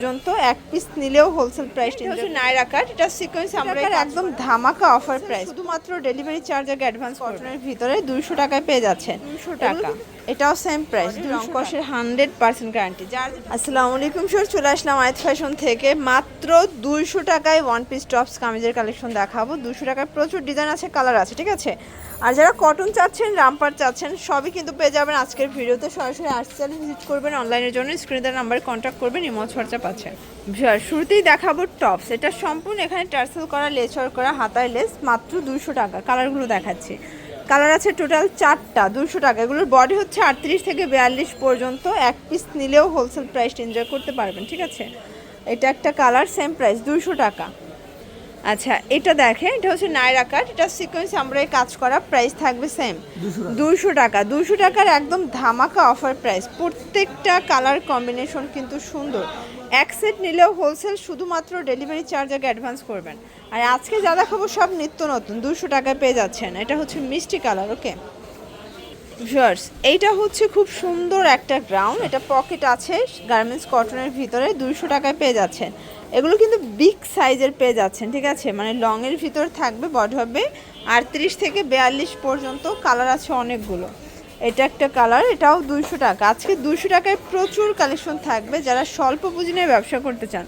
পর্যন্ত এক পিস নিলেও হোলসেল প্রাইস হচ্ছে নাইরা কাট এটা সিকোয়েন্স আমরা একদম ধামাকা অফার প্রাইস শুধুমাত্র ডেলিভারি চার্জ আগে অ্যাডভান্স কটনের ভিতরে দুইশো টাকায় পেয়ে যাচ্ছেন। দুশো টাকা। এটাও সেম প্রাইস রংকসের হান্ড্রেড পার্সেন্ট গ্যারান্টি যার আসসালামু আলাইকুম স্যার চলে আসলাম আয়াত ফ্যাশন থেকে। মাত্র দুইশো টাকায় ওয়ান পিস টপস কামিজের কালেকশন দেখাবো। দুশো টাকায় প্রচুর ডিজাইন আছে কালার আছে ঠিক আছে? আর যারা কটন চাচ্ছেন রামপার চাচ্ছেন, সবই কিন্তু পেয়ে যাবেন আজকের ভিডিওতে। সরাসরি আর্টসেল ভিজিট করবেন অনলাইনের জন্য। স্ক্রিনে দেওয়ার নাম্বারে কন্ট্যাক্ট করবেন ইমো খরচা পাচ্ছেন শুরুতেই দেখাবো টপস এটা সম্পূর্ণ এখানে টার্সেল করা, লেচর করা, হাতায় লেস মাত্র দুশো টাকা। কালারগুলো দেখাচ্ছি। কালার আছে টোটাল চারটা দুশো টাকা। এগুলোর বডি হচ্ছে আটত্রিশ থেকে বিয়াল্লিশ পর্যন্ত। এক পিস নিলেও হোলসেল প্রাইস এনজয় করতে পারবেন, ঠিক আছে? এটা একটা কালার সেম প্রাইস দুশো টাকা। আচ্ছা এটা দেখে এটা হচ্ছে নাইরা কাট এটা সিকোয়েন্স আমরা কাজ করা প্রাইস থাকবে সেম দুশো টাকা। দুশো টাকার একদম ধামাকা অফার প্রাইস প্রত্যেকটা কালার কম্বিনেশন কিন্তু সুন্দর। এক সেট নিলেও হোলসেল শুধুমাত্র ডেলিভারি চার্জ আগে অ্যাডভান্স করবেন। আর আজকে যা দেখাবো সব নিত্য নতুন দুশো টাকায় পেয়ে যাচ্ছেন। এটা হচ্ছে মিষ্টি কালার ওকে ভিউয়ার্স এইটা হচ্ছে খুব সুন্দর একটা গ্রাউন্ড এটা পকেট আছে গার্মেন্টস কটনের ভিতরে দুইশো টাকায় পেয়ে যাচ্ছেন। এগুলো কিন্তু বিগ সাইজের পেয়ে যাচ্ছেন ঠিক আছে? মানে লংয়ের ভিতর থাকবে বড হবে। আটত্রিশ থেকে বিয়াল্লিশ পর্যন্ত কালার আছে অনেকগুলো। এটা একটা কালার এটাও দুইশো টাকা। আজকে দুইশো টাকায় প্রচুর কালেকশন থাকবে। যারা স্বল্প পুঁজি নিয়ে ব্যবসা করতে চান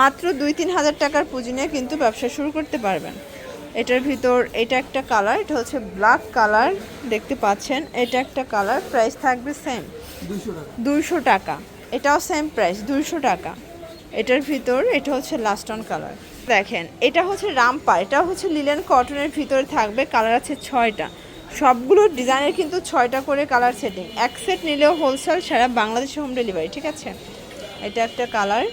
মাত্র দুই তিন হাজার টাকার পুঁজি নিয়ে কিন্তু ব্যবসা শুরু করতে পারবেন। এটার ভিতর এটা একটা কালার এটা হচ্ছে ব্ল্যাক কালার দেখতে পাচ্ছেন? এটা একটা কালার প্রাইস থাকবে সেম দুইশো টাকা। এটাও সেম প্রাইস দুইশো টাকা। এটার ভিতর, এটা হচ্ছে লাস্ট অন কালার দেখেন, এটা হচ্ছে রামপা, এটা হচ্ছে লিলেন কটনের ভিতরে থাকবে কালার আছে ছয়টা। সবগুলো ডিজাইনের কিন্তু ছয়টা করে কালার সেটিং এক সেট নিলেও হোলসেল সারা বাংলাদেশে হোম ডেলিভারি ঠিক আছে? এটা একটা কালার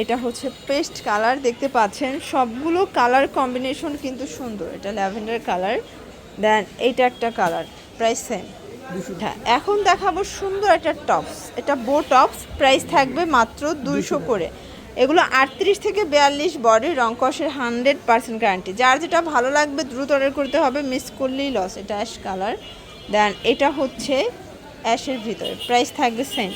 এটা হচ্ছে পেস্ট কালার দেখতে পাচ্ছেন? সবগুলো কালার কম্বিনেশন কিন্তু সুন্দর। এটা ল্যাভেন্ডার কালার দেন এইটা একটা কালার প্রাইস সেম হ্যাঁ এখন দেখাবো সুন্দর একটা টপস এটা বো টপস প্রাইস থাকবে মাত্র দুইশো করে। এগুলো আটত্রিশ থেকে বিয়াল্লিশ বডি রংকসের হান্ড্রেড পার্সেন্ট গ্যারান্টি যার যেটা ভালো লাগবে দ্রুত অর্ডার করতে হবে মিস করলেই লস এটা অ্যাশ কালার দেন এটা হচ্ছে অ্যাশের ভিতরে। প্রাইস থাকবে সেম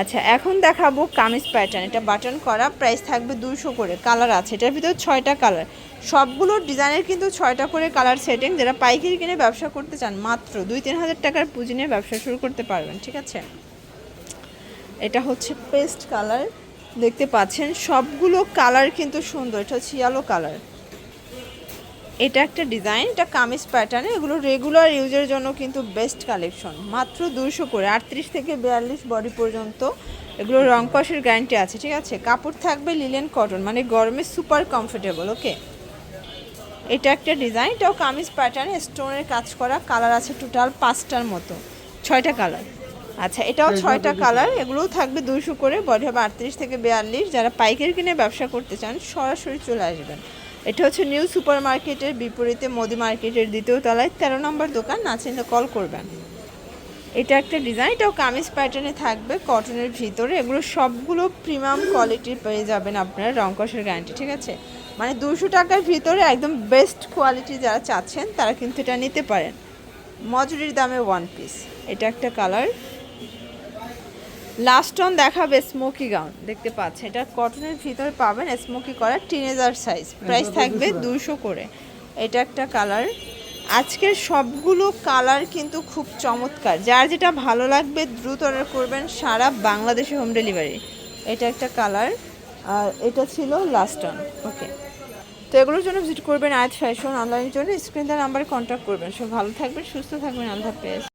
আচ্ছা এখন দেখাবো কামিজ প্যাটার্ন এটা বাটন করা প্রাইস থাকবে দুশো করে। কালার আছে, এটার ভিতরে ছয়টা কালার সবগুলো ডিজাইনের কিন্তু ছয়টা করে কালার সেটিং যারা পাইকারি কিনে ব্যবসা করতে চান, মাত্র দুই তিন হাজার টাকার পুঁজি নিয়ে ব্যবসা শুরু করতে পারবেন, ঠিক আছে? এটা হচ্ছে পেস্ট কালার দেখতে পাচ্ছেন, সবগুলো কালার কিন্তু সুন্দর, এটা হচ্ছে ইয়েলো কালার এটা একটা ডিজাইন এটা কামিজ প্যাটার্ন এগুলো রেগুলার ইউজের জন্য কিন্তু বেস্ট কালেকশন মাত্র দুশো করে আটত্রিশ থেকে বিয়াল্লিশ বডি পর্যন্ত। এগুলো রং কষের গ্যারান্টি আছে ঠিক আছে? কাপড় থাকবে লিলেন কটন মানে গরমে সুপার কমফোর্টেবল ওকে এটা একটা ডিজাইন এটাও কামিজ প্যাটার্নে স্টোনের কাজ করা কালার আছে টোটাল পাঁচটার মতো। ছয়টা কালার আচ্ছা এটাও ছয়টা কালার এগুলোও থাকবে দুশো করে বডি হবে আটত্রিশ থেকে বিয়াল্লিশ। যারা পাইকারি কিনে ব্যবসা করতে চান সরাসরি চলে আসবেন। এটা হচ্ছে নিউ সুপার মার্কেটের বিপরীতে মোদি মার্কেটের দ্বিতীয় তলায় তেরো নম্বর দোকান, না চিনলে কল করবেন। এটা একটা ডিজাইন, এটাও কামিজ প্যাটার্নে থাকবে কটনের ভিতরে। এগুলো সবগুলো প্রিমিয়াম কোয়ালিটির পেয়ে যাবেন আপনারা রংকসের গ্যারান্টি ঠিক আছে? মানে দুশো টাকার ভিতরে একদম বেস্ট কোয়ালিটি যারা চাচ্ছেন, তারা কিন্তু এটা নিতে পারেন। মজুরির দামে ওয়ান পিস এটা একটা কালার লাস্ট অন দেখাবে স্মোকি গাউন দেখতে পাচ্ছেন এটা কটনের ভিতরে পাবেন স্মোকি করা টিনেজার সাইজ। প্রাইস থাকবে দুশো করে। এটা একটা কালার। আজকের সবগুলো কালার কিন্তু খুব চমৎকার। যার যেটা ভালো লাগবে দ্রুত অর্ডার করবেন সারা বাংলাদেশে হোম ডেলিভারি। এটা একটা কালার। আর এটা ছিল লাস্ট অন ওকে। তো এগুলোর জন্য ভিজিট করবেন আয়াত ফ্যাশন অনলাইনের জন্য। স্ক্রিন নাম্বারে কন্ট্যাক্ট করবেন। সব ভালো থাকবেন সুস্থ থাকবেন। আল্লাহ হাফেজ।